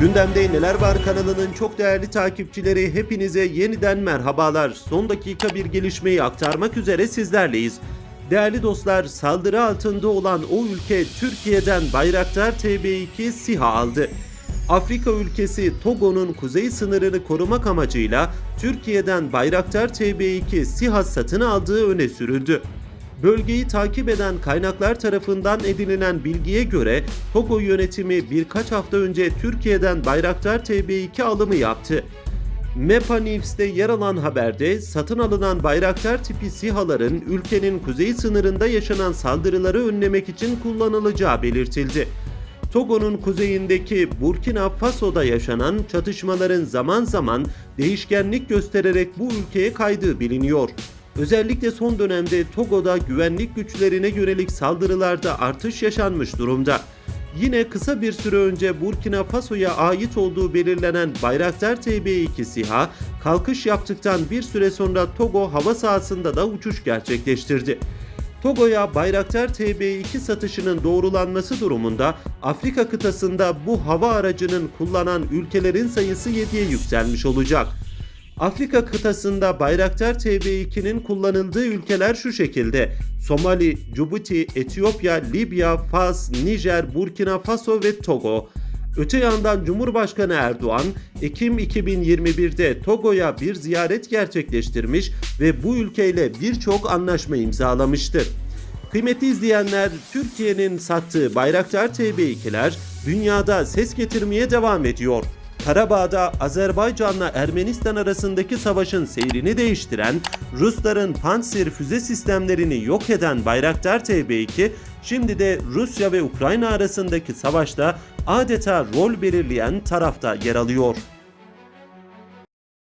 Gündemde Neler Var kanalının çok değerli takipçileri hepinize yeniden merhabalar. Son dakika bir gelişmeyi aktarmak üzere sizlerleyiz. Değerli dostlar saldırı altında olan o ülke Türkiye'den Bayraktar TB2 SİHA aldı. Afrika ülkesi Togo'nun kuzey sınırını korumak amacıyla Türkiye'den Bayraktar TB2 SİHA satın aldığı öne sürüldü. Bölgeyi takip eden kaynaklar tarafından edinilen bilgiye göre Togo yönetimi birkaç hafta önce Türkiye'den Bayraktar TB2 alımı yaptı. MEPA News'te yer alan haberde satın alınan Bayraktar tipi SİHA'ların ülkenin kuzey sınırında yaşanan saldırıları önlemek için kullanılacağı belirtildi. Togo'nun kuzeyindeki Burkina Faso'da yaşanan çatışmaların zaman zaman değişkenlik göstererek bu ülkeye kaydığı biliniyor. Özellikle son dönemde Togo'da güvenlik güçlerine yönelik saldırılarda artış yaşanmış durumda. Yine kısa bir süre önce Burkina Faso'ya ait olduğu belirlenen Bayraktar TB2 SİHA, kalkış yaptıktan bir süre sonra Togo hava sahasında da uçuş gerçekleştirdi. Togo'ya Bayraktar TB2 satışının doğrulanması durumunda Afrika kıtasında bu hava aracının kullanan ülkelerin sayısı 7'ye yükselmiş olacak. Afrika kıtasında Bayraktar TB2'nin kullanıldığı ülkeler şu şekilde. Somali, Djibouti, Etiyopya, Libya, Fas, Nijer, Burkina Faso ve Togo. Öte yandan Cumhurbaşkanı Erdoğan, Ekim 2021'de Togo'ya bir ziyaret gerçekleştirmiş ve bu ülkeyle birçok anlaşma imzalamıştı. Kıymetli izleyenler, Türkiye'nin sattığı Bayraktar TB2'ler dünyada ses getirmeye devam ediyor. Karabağ'da Azerbaycan'la Ermenistan arasındaki savaşın seyrini değiştiren, Rusların Pantsir füze sistemlerini yok eden Bayraktar TB2, şimdi de Rusya ve Ukrayna arasındaki savaşta adeta rol belirleyen tarafta yer alıyor.